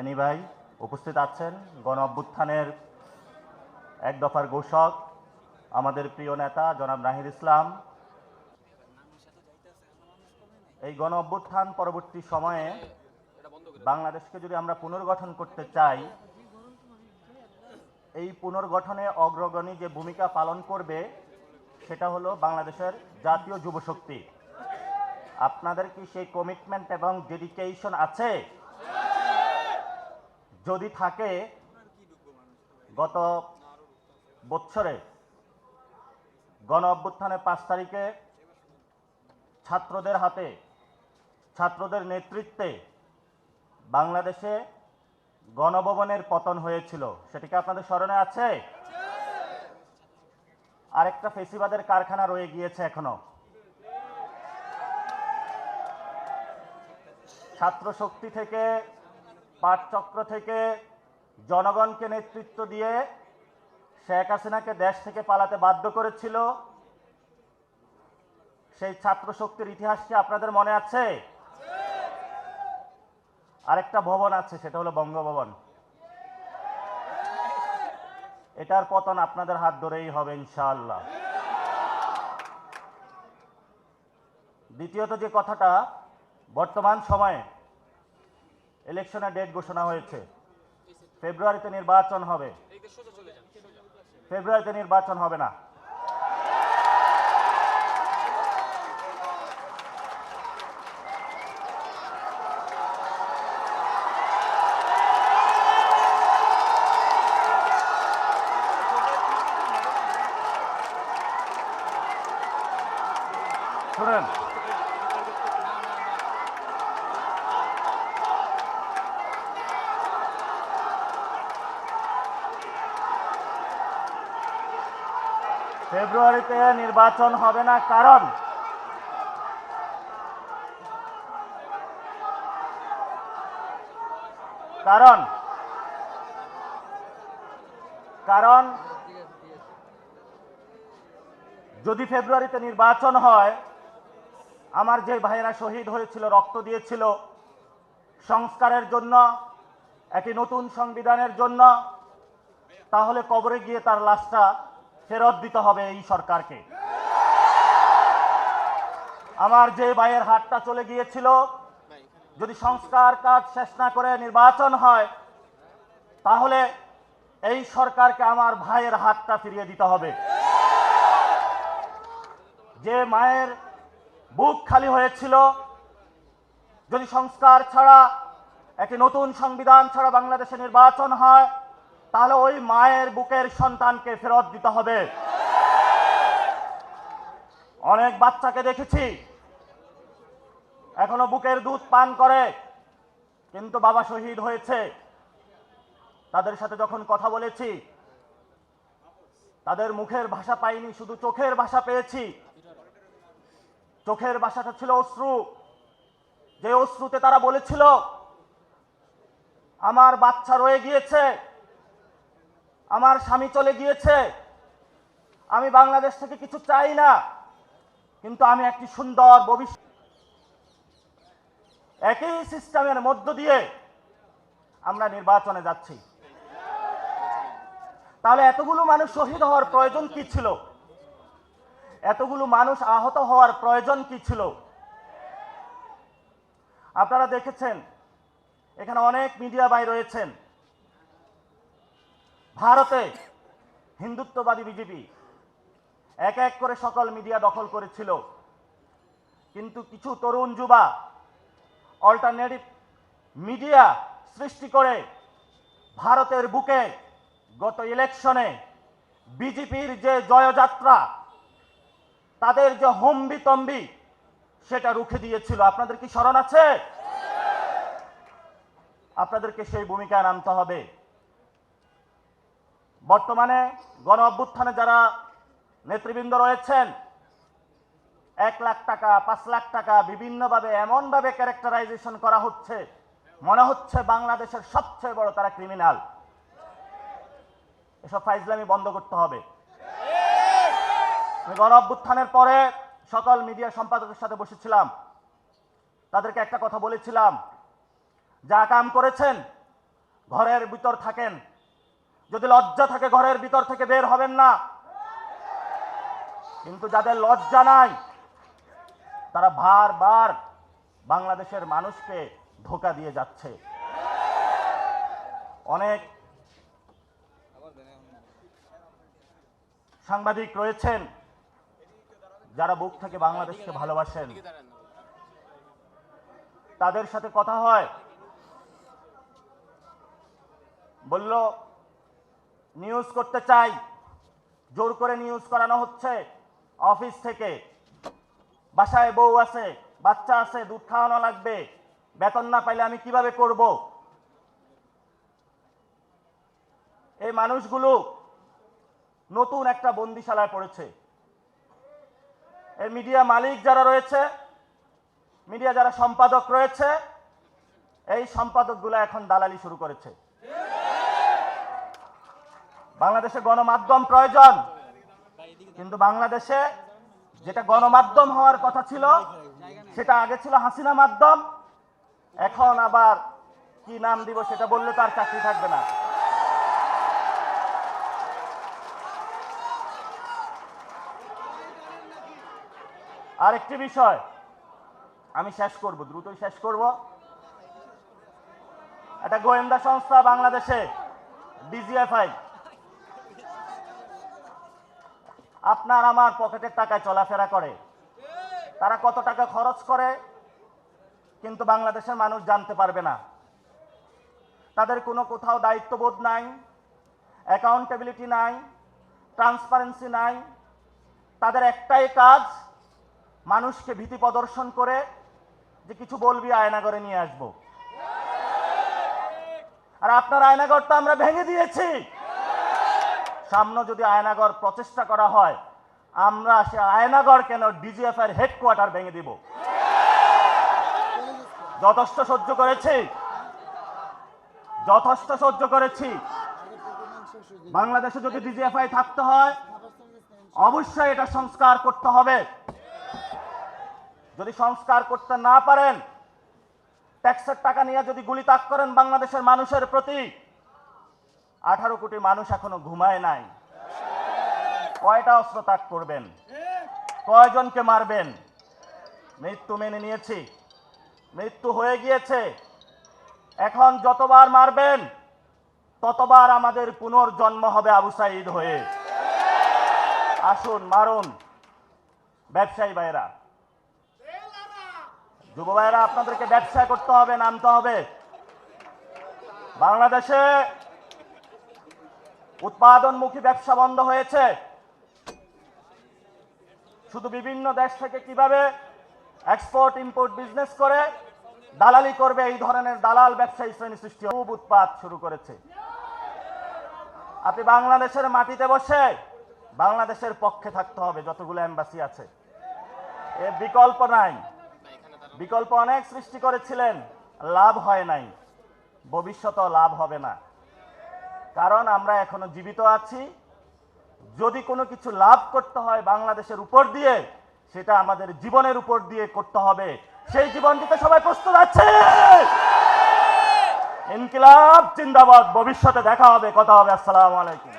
Any ভাই, উপস্থিত আছেন গণ অভ্যুত্থানের এক দফার ঘোষক, আমাদের প্রিয় নেতা জনাব নাহিদ ইসলাম। এই গণ অভ্যুত্থান পরবর্তী সময়ে বাংলাদেশকে যদি আমরা পুনর্গঠন করতে চাই, এই পুনর্গঠনে অগ্রগণী যে ভূমিকা পালন করবে, সেটা হলো বাংলাদেশের জাতীয় যুবশক্তি আপনাদের কি সেই কমিটমেন্ট এবং ডেডিকেশন আছে? যদি থাকে, গত বছরে গণ অভ্যুত্থানের পাঁচ তারিখে ছাত্রদের হাতে, ছাত্রদের নেতৃত্বে বাংলাদেশে গণভবনের পতন হয়েছিল। সেটা কি আপনাদের স্মরণে আছে? আরেকটা ফেসিবাদের কারখানা রয়ে গিয়েছে এখনও। ছাত্র শক্তি থেকে পাঠচক্র থেকে জনগণকে নেতৃত্ব দিয়ে শেখ হাসিনাকে দেশ থেকে পালাতে বাধ্য করেছিল। সেই ছাত্র শক্তির ইতিহাস কি আপনাদের মনে আছে? আরেকটা ভবন আছে, সেটা হলো বঙ্গভবন। এটার পতন আপনাদের হাত ধরেই হবে, ইনশাআল্লাহ। দ্বিতীয়ত যে কথাটা, বর্তমান সময়ে ইলেকশনের ডেট ঘোষণা হয়েছে। ফেব্রুয়ারিতে নির্বাচন হবে। ফেব্রুয়ারিতে নির্বাচন হবে না। ফেব্রুয়ারিতে নির্বাচন হবে না কারণ কারণ কারণ যদি ফেব্রুয়ারিতে নির্বাচন হয়, আমার যে ভাইয়েরা শহীদ হয়েছিল, রক্ত দিয়েছিল, সংস্কারের জন্য, একটি নতুন সংবিধানের জন্য, তাহলে কবরে গিয়ে তার লাশটা ফেরত দিতে হবে এই সরকারকে। আমার যে ভাইয়ের হাতটা চলে গিয়েছিল, যদি সংস্কার কাজ শেষ না করে নির্বাচন হয়, তাহলে এই সরকারকে আমার ভাইয়ের হাতটা ফিরিয়ে দিতে হবে। যে মায়ের বুক খালি হয়েছিল, যদি সংস্কার ছাড়া, একটি নতুন সংবিধান ছাড়া বাংলাদেশে নির্বাচন হয় তাহলে ওই মায়ের বুকের সন্তানকে ফেরত দিতে হবে। অনেক বাচ্চাকে দেখেছি, এখনও বুকের দুধ পান করে, কিন্তু বাবা শহীদ হয়েছে। তাদের সাথে যখন কথা বলেছি, তাদের মুখের ভাষা পাইনি, শুধু চোখের ভাষা পেয়েছি। চোখের ভাষাটা ছিল অশ্রু। যে অশ্রুতে তারা বলেছিল, আমার বাচ্চা রয়ে গিয়েছে আমার স্বামী চলে গিয়েছে। আমি বাংলাদেশ থেকে কিছু চাই না, কিন্তু আমি একটি সুন্দর ভবিষ্যৎ। একই সিস্টেমের মধ্য দিয়ে আমরা নির্বাচনে যাচ্ছি। তাহলে এতগুলো মানুষ শহীদ হওয়ার প্রয়োজন কি ছিল? এতগুলো মানুষ আহত হওয়ার প্রয়োজন কি ছিল? আপনারা দেখেছেন, এখানে অনেক মিডিয়া ভাই রয়েছেন। ভারতে হিন্দুত্ববাদী বিজেপি এক এক করে সকল মিডিয়া দখল করেছিল। কিন্তু কিছু তরুণ যুবা অল্টারনেটিভ মিডিয়া সৃষ্টি করে ভারতের বুকে গত ইলেকশনে বিজেপির যে জয়যাত্রা, তাদের যে হম্বি তম্বি সেটা রুখে দিয়েছিল। আপনাদের কি স্মরণ আছে? আপনাদেরকে সেই ভূমিকায় নামতে হবে। বর্তমানে গণ অভ্যুত্থানে যারা নেতৃবৃন্দ রয়েছেন, এক লাখ টাকা, পাঁচ লাখ টাকা বিভিন্নভাবে, এমনভাবে ক্যারেক্টারাইজেশন করা হচ্ছে, মনে হচ্ছে বাংলাদেশের সবচেয়ে বড় তারা ক্রিমিনাল এসব ফাইজলামি বন্ধ করতে হবে। গণ অভ্যুত্থানের পরে সকল মিডিয়া সম্পাদকের সাথে বসেছিলাম। তাদেরকে একটা কথা বলেছিলাম। যা কাম করেছেন, ঘরের ভিতর থাকেন যদি লজ্জা থাকে ঘরের ভিতর থেকে বের হবেন না। কিন্তু যাদের লজ্জা নাই, তারা বারবার বাংলাদেশের মানুষকে ধোকা দিয়ে যাচ্ছে। অনেক সাংবাদিক রয়েছেন যারা বুক থেকে বাংলাদেশকে ভালোবাসেন। তাদের সাথে কথা হয়। বলল নিউজ করতে চাই। জোর করে নিউজ করানো হচ্ছে। অফিস থেকে। বাসায় বউ আছে, বাচ্চা আছে, দুধ খাওয়ানো লাগবে। বেতন না পাইলে আমি কীভাবে করব? এই মানুষগুলো নতুন একটা বন্দিশালায় পড়েছে। এই মিডিয়া মালিক যারা রয়েছে, মিডিয়া যারা সম্পাদক রয়েছে, এই সম্পাদকগুলো এখন দালালি শুরু করেছে। বাংলাদেশে গণমাধ্যম প্রয়োজন। কিন্তু বাংলাদেশে যেটা গণমাধ্যম হওয়ার কথা ছিল, সেটা আগে ছিল হাসিনা মাধ্যম। এখন আবার কি নাম দিব সেটা বললে তার চাকরি থাকবে না। আরেকটি বিষয়, আমি শেষ করব, দ্রুতই শেষ করব। একটা গোয়েন্দা সংস্থা বাংলাদেশে ডিজিএফআই আপনার আমার পকেটের টাকায় চলাফেরা করে। তারা কত টাকা খরচ করে, কিন্তু বাংলাদেশের মানুষ জানতে পারবে না। তাদের কোনো কোথাও দায়িত্ববোধ নাই অ্যাকাউন্টেবিলিটি নাই ট্রান্সপারেন্সি নাই। তাদের একটাই কাজ, মানুষকে ভীতি প্রদর্শন করে যে কিছু বলবি আয়নাগরে নিয়ে আসব। আর আপনার আয়নাগরটা আমরা ভেঙে দিয়েছি। সামনে যদি আয়নাগর প্রচেষ্টা করা হয়, আমরা সে আয়নাগর কেন ডিজিএফ এর হেডকোয়ার্টার ভেঙে দিব? যথেষ্ট সহ্য করেছি। যথেষ্ট সহ্য করেছি। বাংলাদেশে যদি ডিজিএফআই থাকতে হয়, অবশ্যই এটা সংস্কার করতে হবে। যদি সংস্কার করতে না পারেন, ট্যাক্সের টাকা নিয়ে যদি গুলি তাক করেন বাংলাদেশের মানুষের প্রতি আঠারো কোটি মানুষ এখনও ঘুমায় নাই। কয়টা অস্ত্র তাক করবেন? কয়জনকে মারবেন? মৃত্যু মেনে নিয়েছি। মৃত্যু হয়ে গিয়েছে। এখন যতবার মারবেন, ততবার আমাদের পুনর্জন্ম হবে আবু সাইদ হয়ে। আসুন, মারুন। ব্যবসায়ী ভাইরা যুব ভাইরা আপনাদেরকে ব্যবসা করতে হবে, নামতে হবে। বাংলাদেশে উৎপাদনমুখী ব্যবসা বন্ধ হয়েছে। শুধু বিভিন্ন দেশ থেকে কীভাবে এক্সপোর্ট ইম্পোর্ট বিজনেস করে দালালি করবে, এই ধরনের দালাল ব্যবসায়ী শ্রেণি সৃষ্টি খুব উৎপাদ শুরু করেছে। আপনি বাংলাদেশের মাটিতে বসে বাংলাদেশের পক্ষে থাকতে হবে, যতগুলো এম্বাসি আছে। এর বিকল্প নাই। বিকল্প অনেক সৃষ্টি করেছিলেন, লাভ হয় নাই। ভবিষ্যতেও লাভ হবে না। কারণ আমরা এখনও জীবিত আছি। যদি কোনো কিছু লাভ করতে হয় বাংলাদেশের উপর দিয়ে, সেটা আমাদের জীবনের উপর দিয়ে করতে হবে। সেই জীবন দিতে সবাই প্রস্তুত আছে? ইনকিলাব, জিন্দাবাদ, ভবিষ্যতে দেখা হবে, কথা হবে। আসসালামু আলাইকুম।